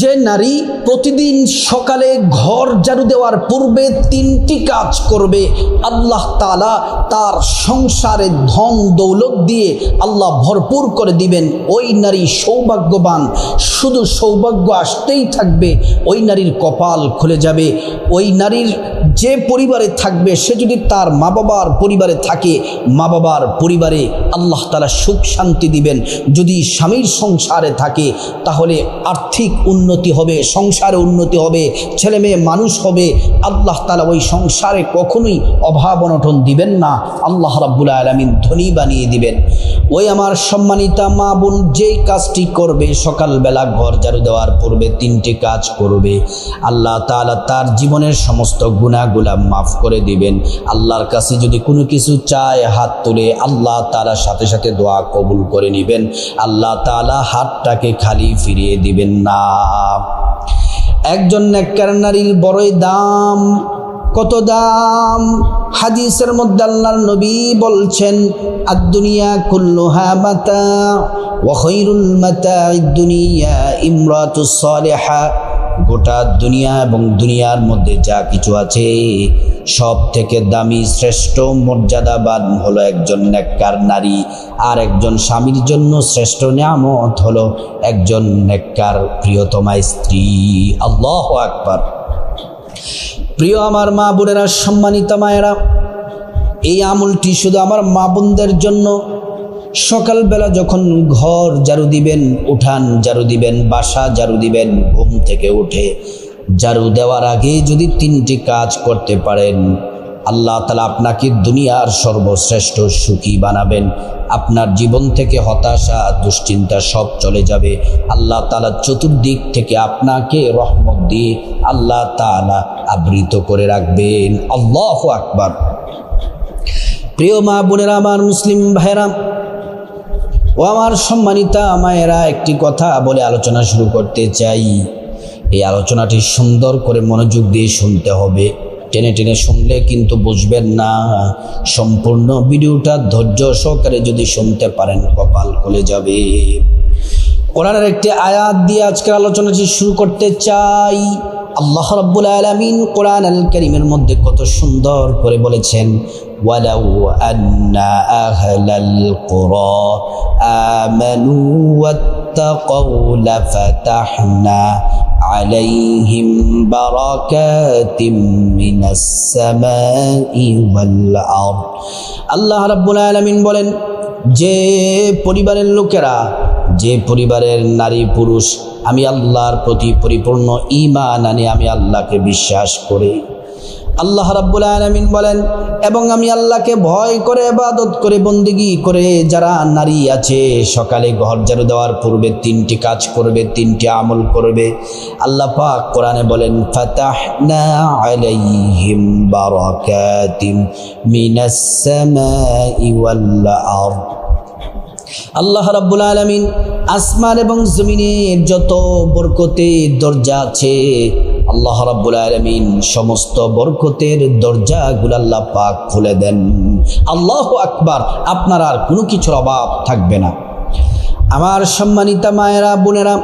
যে নারী প্রতিদিন সকালে ঘর ঝাড়ু দেওয়ার পূর্বে তিনটি কাজ করবে, আল্লাহ তালা তার সংসারে ধন দৌলত দিয়ে আল্লাহ ভরপুর করে দিবেন। ওই নারী সৌভাগ্যবান, শুধু সৌভাগ্য আসতেই থাকবে, ওই নারীর কপাল খুলে যাবে। ওই নারীর যে পরিবারে থাকবে, সে যদি তার মা বাবার পরিবারে থাকে মা বাবার পরিবারে আল্লাহ তালা সুখ শান্তি দিবেন। যদি স্বামীর সংসারে থাকে, তাহলে আর্থিক উন্নতি হবে, সংসারে উন্নতি হবে, ছেলে মেয়ে মানুষ হবে, আল্লাহ তালা ওই সংসারে কখনোই অভাব অনটন দিবেন না, আল্লাহ রাব্বুল আলমিন ধনী বানিয়ে দিবেন। ওই আমার সম্মানিতা মা বোন যেই কাজটি করবে, সকালবেলা ঘর ঝাড়ু দেওয়ার পূর্বে তিনটি কাজ করবে। আল্লাহ তালা তার জীবনের সমস্ত গুণাগুলা মাফ করে দিবেন। আল্লাহর কাছে যদি কোনো কিছু চায়, হাত তুলে আল্লাহ তালার সাথে সাথে দোয়া কবুল করে নেবেন। আল্লাহ তালা হাতটাকে খালি ফিরিয়ে দিবেন না। একজন নেককার নারীর বড়ই দাম। কত দাম? হাদিসের মধ্যে আল্লাহর নবী বলছেন, আদ-দুনিয়া কুল্লুহা মাতা ওয়া খায়রুল মাতা'id দুনিয়া ইমরাতুস সালিহা গোটা দুনিয়া এবং দুনিয়ার মধ্যে যা কিছু আছে সব থেকে দামি শ্রেষ্ঠ মর্যাদাবান হলো একজন নেককার নারী আর একজন স্বামীর জন্য শ্রেষ্ঠ নিয়ামত হলো একজন নেককার প্রিয়তমা স্ত্রী। আল্লাহ আকবার। প্রিয় আমার মা বোনেরা, সম্মানিত মায়েরা, এই আমলটি শুধু আমার মা বোনদের জন্য। সকালবেলা যখন ঘর ঝাড়ু দিবেন, উঠান ঝাড়ু দিবেন, বাসা ঝাড়ু দিবেন, ঘুম থেকে উঠে ঝাড়ু দেওয়ার আগে যদি তিনটি কাজ করতে পারেন, আল্লাহ তালা আপনাকে দুনিয়ার সর্বশ্রেষ্ঠ সুখী বানাবেন। আপনার জীবন থেকে হতাশা, দুশ্চিন্তা সব চলে যাবে। আল্লাহ তালা চতুর্দিক থেকে আপনাকে রহমত দিয়ে আল্লাহ তালা আবৃত করে রাখবেন। আল্লাহ আকবার। প্রিয় মা বোনেরা, আমার মুসলিম ভাইরা ও আমার সম্মানিতা মায়েরা, একটি কথা বলে আলোচনা শুরু করতে চাই। এই আলোচনাটি সুন্দর করে মনোযোগ দিয়ে শুনতে হবে। টেনে টেনে শুনলে কিন্তু বুঝবেন না। সম্পূর্ণ ভিডিওটা ধৈর্য সহকারে যদি শুনতে পারেন, কপাল খুলে যাবে। কোরআনের একটি আয়াত দিয়ে আজকের আলোচনাটি শুরু করতে চাই। আল্লাহ রাব্বুল আলামিন কোরআন আল কারীমের মধ্যে কত সুন্দর করে বলেছেন, ওয়ালাউ আন্না আহলাল কুরা আমানু ওয়াত্তাকাউ লাফাতাহনা عليهم بركات من السماء والأرض আল্লাহ রাব্বুল আলামিন বলেন যে পরিবারের লোকেরা যে পরিবারের নারী পুরুষ আমি আল্লাহর প্রতি পরিপূর্ণ ইমান আনে আমি আল্লাহকে বিশ্বাস করি আল্লাহ রাব্বুল আলামিন বলেন, এবং আমি আল্লাহকে ভয় করে, ইবাদত করে, বন্দিগি করে যারা নারী আছে, সকালে ঘর ঝাড়ু দেওয়ার পূর্বে তিনটি কাজ করবে, তিনটি আমল করবে। আল্লাহ পাক কোরআনে বলেন আল্লাহ রাব্বুল আলামিন আসমান এবং জমিনের যত বরকতের দরজা আছে আল্লাহ রাব্বুল আলামিন সমস্ত বরকতের দরজাগুলো আল্লাহ পাক খুলে দেন। আল্লাহ আকবার, আপনার আর কোনো কিছুর অভাব থাকবে না। আমার সম্মানিতা মায়েরা, বোনেরা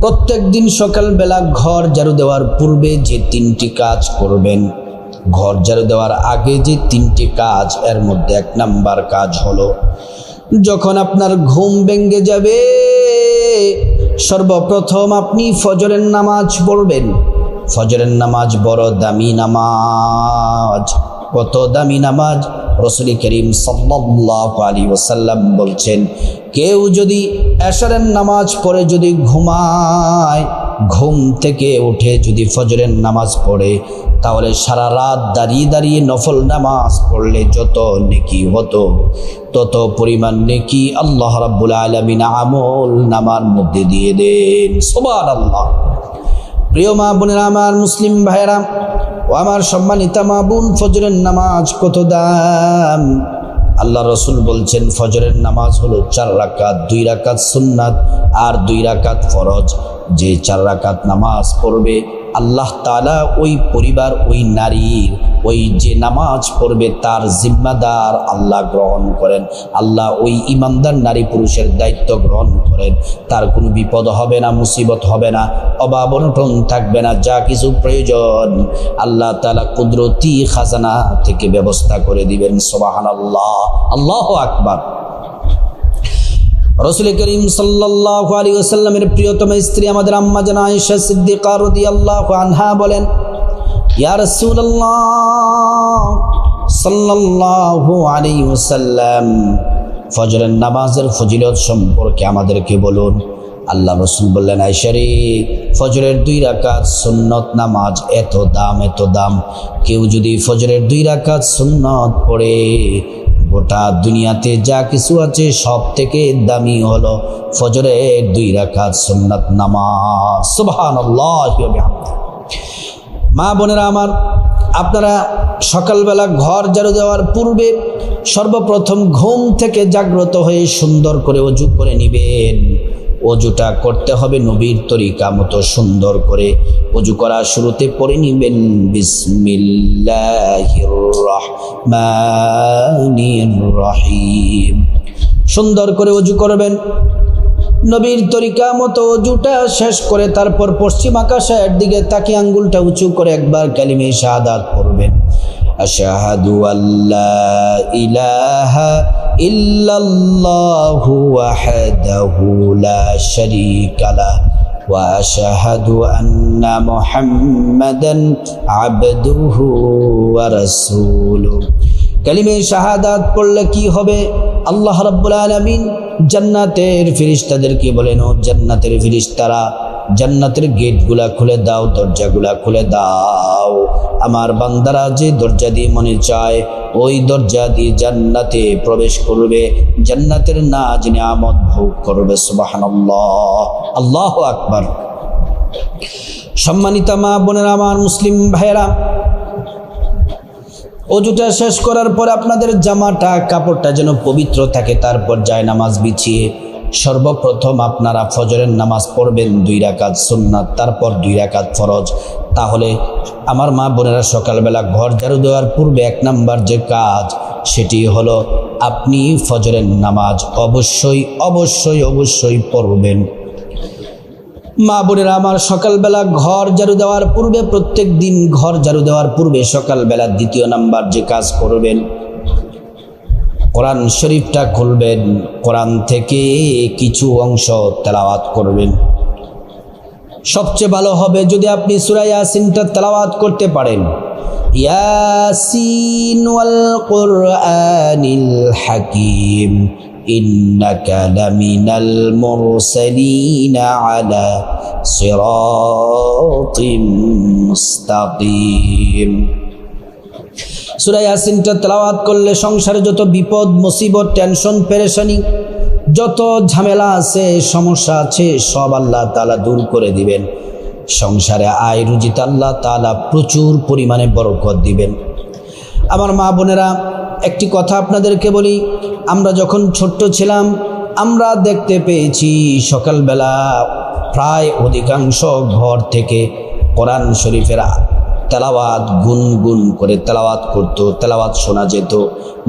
প্রত্যেক দিন সকালবেলা ঘর ঝাড়ু দেওয়ার পূর্বে যে তিনটি কাজ করবেন, ঘর ঝাড়ু দেওয়ার আগে যে তিনটি কাজ, এর মধ্যে এক নাম্বার কাজ হলো, যখন আপনার ঘুম ভেঙে যাবে সর্বপ্রথম আপনি ফজরের নামাজ পড়বেন। ফজরের নামাজ বড় দামি নামাজ। কত দামি নামাজ? রসুল করিম সাল্লাহ আলী ওসাল্লাম বলছেন, কেউ যদি এশারের নামাজ পড়ে যদি ঘুমায় ঘুম থেকে উঠে যদি ফজরের নামাজ পড়ে, তাহলে সারা রাত দাঁড়িয়ে দাঁড়িয়ে নফল নামাজ পড়লে যত নেকি হতো, তত পরিমাণ নেকি আল্লাহ রাব্বুল আলমিন আমল নামার মধ্যে দিয়ে দেন। সোবার আল্লাহ প্রিয় মা বোনের, আমার মুসলিম ভাইয়েরা ও আমার সম্মানিতা মা বোন, ফজরের নামাজ কত দাম? আল্লাহ রসুল বলছেন, ফজরের নামাজ হলো চার রাকাত, দুই রাকাত সুন্নাত আর দুই রাকাত ফরজ। যে চার রাকাত নামাজ পড়বে, আল্লাহ তালা ওই পরিবার, ওই নারীর, ওই যে নামাজ পড়বে তার জিম্মাদার আল্লাহ গ্রহণ করেন। আল্লাহ ওই ইমানদার নারী পুরুষের দায়িত্ব গ্রহণ করেন। তার কোনো বিপদ হবে না, মুসিবত হবে না, অভাব অনটন থাকবে না, যা কিছু প্রয়োজন আল্লাহ তালা কুদরতি খাজানা থেকে ব্যবস্থা করে দিবেন। সোবাহান আল্লাহ আল্লাহ আকবার। রসুল করিম সাল্লাহ আলী ওসাল্লামের প্রিয়তম স্ত্রী আমাদের আম্মা জানা আয়েশা সিদ্দিকা রাদিয়াল্লাহু আনহা বলেন, ইয়া রাসূলুল্লাহ সাল্লাল্লাহু আলাইহি ওয়াসাল্লাম, ফজরের নামাজের ফজিলত সম্পর্কে আমাদেরকে বলুন। আল্লাহ রসুল বললেন আইসারে ফজরের দুই রাকাত সুন্নত নামাজ এত দাম এত দাম। কেউ যদি ফজরের দুই রাকাত সুন্নত পড়ে গোটা দুনিয়াতে যা কিছু আছে সব থেকে দামি হলো ফজরের দুই রাখাত সোমনাথ নামাজ। মা বোনেরা আমার, আপনারা সকালবেলা ঘর জারু দেওয়ার পূর্বে সর্বপ্রথম ঘুম থেকে জাগ্রত হয়ে সুন্দর করে অজু করে নিবেন। অজুটা করতে হবে নবীর তরিকা মতো সুন্দর করে। অজু করা শুরুতে পড়ে নিবেন রহিম সুন্দর করে অজু করবেন। নবীর তরিকা মতো অজুটা শেষ করে তারপর পশ্চিম আকাশের দিকে তাকে আঙ্গুলটা উঁচু করে একবার কালিমে শাহাদাত পড়বেন। আশাহাদু আল্লাহ ইলাহা ইল্লাল্লাহু ওয়াহদাহু লা শারীকা লাহ واشهد ان محمدا عبده ورسوله কালিমে শাহাদাত পড়লে কি হবে আল্লাহ রাব্বুল আলামিন জান্নাতের ফিরিস্তাদেরকে বলেন ও জান্নাতের ফিরিস্তারা জান্নাতের গেটগুলা খুলে দাও, দরজাগুলা খুলে দাও। আমার বান্দারা যে দরজা দিয়ে মনে চায়, ওই দরজা দিয়ে জান্নাতে প্রবেশ করবে। জান্নাতের নাজ নিয়ামত ভোগ করবে, সুবহানাল্লাহ। আল্লাহ আকবার। সম্মানিতা মা বোনেরা, আমার মুসলিম ভাইয়েরা, অজুটা শেষ করার পর আপনাদের জামাটা, কাপড়টা যেন পবিত্র থাকে, তারপর যায় নামাজ বিছিয়ে। সর্বপ্রথম আপনারা ফজরের নামাজ পড়বেন দুই রাকাত সুন্নাত, তারপর দুই রাকাত ফরজ। তাহলে আমার মা বোনেরা সকালবেলা ঘর ঝাড়ু দেওয়ার পূর্বে এক নাম্বার যে কাজ, সেটি হলো আপনি ফজরের নামাজ অবশ্যই অবশ্যই অবশ্যই পড়বেন। মা বোনেরা, আমার সকালবেলা ঘর ঝাড়ু দেওয়ার পূর্বে, প্রত্যেক দিন ঘর ঝাড়ু দেওয়ার পূর্বে সকালবেলা দ্বিতীয় নাম্বার যে কাজ করবেন কোরআন শরীফটা খুলবেন, কোরআন থেকে কিছু অংশ তেলাওয়াত করবেন। সবচেয়ে ভালো হবে যদি আপনি সুরা ইয়াসিনটা তেলাওয়াত করতে পারেন। হাকিম সিরাতিম মুস্তাকিম। সুরা ইয়াসিনটা তেলাওয়াত করলে সংসারে যত বিপদ, মুসিবত, টেনশন, পেরেশানি, যত ঝামেলা আছে, সমস্যা আছে, সব আল্লাহ তালা দূর করে দিবেন। সংসারে আয় রুজিত আল্লাহ তালা প্রচুর পরিমাণে বরকত দিবেন। আমার মা বোনেরা, একটি কথা আপনাদেরকে বলি, আমরা যখন ছোট্ট ছিলাম, আমরা দেখতে পেয়েছি সকালবেলা প্রায় অধিকাংশ ঘর থেকে কোরআন শরীফের তেলাওয়াত, গুনগুন করে তেলাওয়াত করত, তেলাওয়াত শোনা যেত।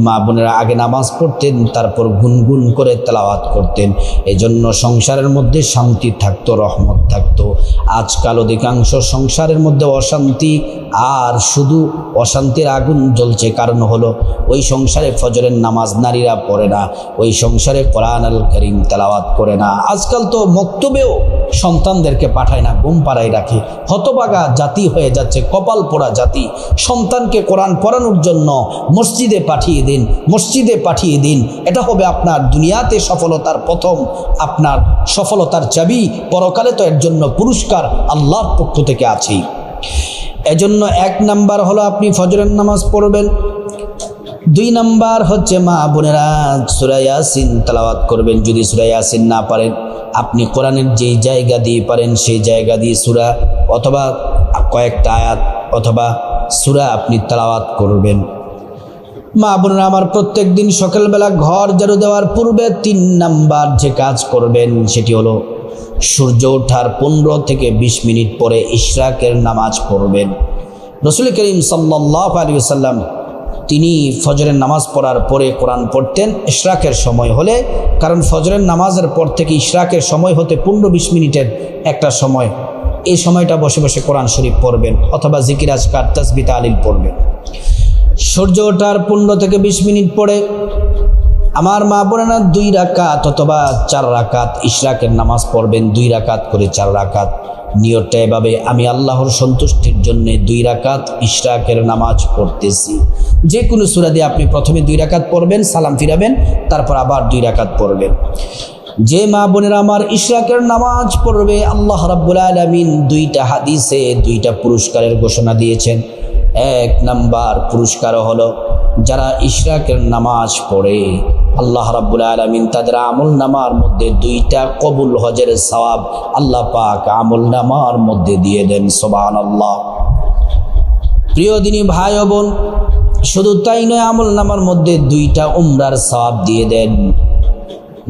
মা বোনেরা আগে নামাজ পড়তেন, তারপর গুনগুন করে তেলাওয়াত করতেন। এজন্য সংসারের মধ্যে শান্তি থাকতো, রহমত থাকতো। আজকাল অধিকাংশ সংসারের মধ্যে অশান্তি আর শুধু অশান্তির আগুন জ্বলছে, কারণ হলো ওই সংসারে ফজরের নামাজ নারীরা পড়ে না, ওই সংসারে কোরআন আল করিম তেলাওয়াত করে না। আজকাল তো মক্তবেও সন্তানদেরকে পাঠায় না গুম পাড়ায় রাখে। হতবাগা জাতি হয়ে যাচ্ছে, কপাল পোড়া জাতি। সন্তানকে কোরআন পড়ানোর জন্য মসজিদে পাঠিয়ে দিন, মসজিদে পাঠিয়ে দিন। এটা হবে আপনার দুনিয়াতে সফলতার প্রথম, আপনার সফলতার চাবি। পরকালে তো এর জন্য পুরস্কার আল্লাহর পক্ষ থেকে আছেই। এজন্য এক নাম্বার হলো আপনি ফজরের নামাজ পড়বেন। দুই নাম্বার হচ্ছে মা বোনেরা সুরাইয়াসিন তালাওয়াত করবেন যদি সুরাইয়াসিন না পারেন। আপনি কোরআনের যেই জায়গা দিয়ে পারেন সেই জায়গা দিয়ে সুরা অথবা কয়েকটা আয়াত অথবা সুরা আপনি তালাওয়াত করবেন। মা বোনেরা, আমার প্রত্যেক দিন সকালবেলা ঘর ঝাড়ু দেওয়ার পূর্বে তিন নাম্বার যে কাজ করবেন সেটি হলো সূর্য ওঠার পনেরো থেকে বিশ মিনিট পরে ইশরাকের নামাজ পড়বেন। রসুল করিম সাল্লাহ আলী সাল্লাম তিনি ফজরের নামাজ পড়ার পরে কোরআন পড়তেন। ইশরাকের সময় হলে, কারণ ফজরের নামাজের পর থেকে ইশরাকের সময় হতে পনেরো বিশ মিনিটের একটা সময়। এই সময়টা বসে বসে কোরআন শরীফ পড়বেন অথবা জিকিরাজ কার তসবিতা আলিল পড়বেন। সূর্য ওঠার পনেরো থেকে বিশ মিনিট পরে আমার মা বোনেরা দুই রাকাত অথবা চার রাকাত ইশরাকের নামাজ পড়বেন, দুই রাকাত করে চার রাকাত। নিয়তটা এভাবে, আমি আল্লাহর সন্তুষ্টির জন্য দুই রাকাত ইশরাকের নামাজ পড়তেছি। যে কোনো সুরা দিয়ে আপনি প্রথমে দুই রাকাত পড়বেন, সালাম ফিরাবেন, তারপর আবার দুই রাকাত পড়বেন। যে মা বোনেরা আমার ইশরাকের নামাজ পড়বে, আল্লাহ রাব্বুল আলামিন দুইটা হাদিসে দুইটা পুরস্কারের ঘোষণা দিয়েছেন। এক নাম্বার পুরস্কার হলো, যারা ইশরাকের নামাজ পড়ে আল্লাহ রাব্বুল আলামিন তাদের আমল নামার মধ্যে দুইটা কবুল হজের সওয়াব আল্লাহ পাক আমল নামার মধ্যে দিয়ে দেন, সুবহানাল্লাহ। প্রিয় দিনী ভাই বোন, শুধু তাই নয়, আমল নামার মধ্যে দুইটা উমরার সওয়াব দিয়ে দেন।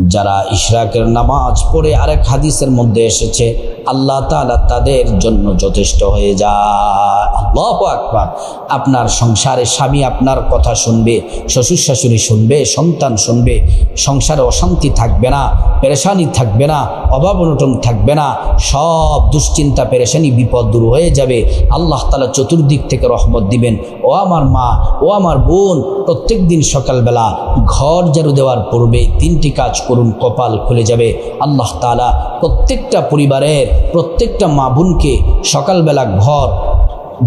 যারা ইশরাকের নামাজ পড়ে আরেক হাদিসের মধ্যে এসেছে আল্লাহ তাআলা তাদের জন্য যথেষ্ট হয়ে যায়। আল্লাহ আপনার সংসারে স্বামী আপনার কথা শুনবে, শ্বশুর শাশুড়ি শুনবে, সন্তান শুনবে, সংসারে অশান্তি থাকবে না, পেরেশানি থাকবে না, অভাব অনটন থাকবে না, সব দুশ্চিন্তা, পেরেশানি, বিপদ দূর হয়ে যাবে। আল্লাহ তালা চতুর্দিক থেকে রহমত দিবেন। ও আমার মা, ও আমার বোন, প্রত্যেক দিন সকালবেলা ঘর জারু দেওয়ার পূর্বে তিনটি কাজ করুন, কপাল খুলে যাবে। আল্লাহ তালা প্রত্যেকটা পরিবারের প্রত্যেকটা মা বোনকে সকালবেলা ঘর,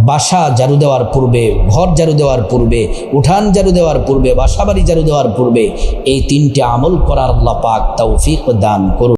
বাসা জারু দেওয়ার পূর্বে, ঘর জারু দেওয়ার পূর্বে, উঠান জারু দেওয়ার পূর্বে, বাসাবাড়ি জারু দেওয়ার পূর্বে এই তিনটে আমল করার আল্লাহ পাক তৌফিক দান করুন।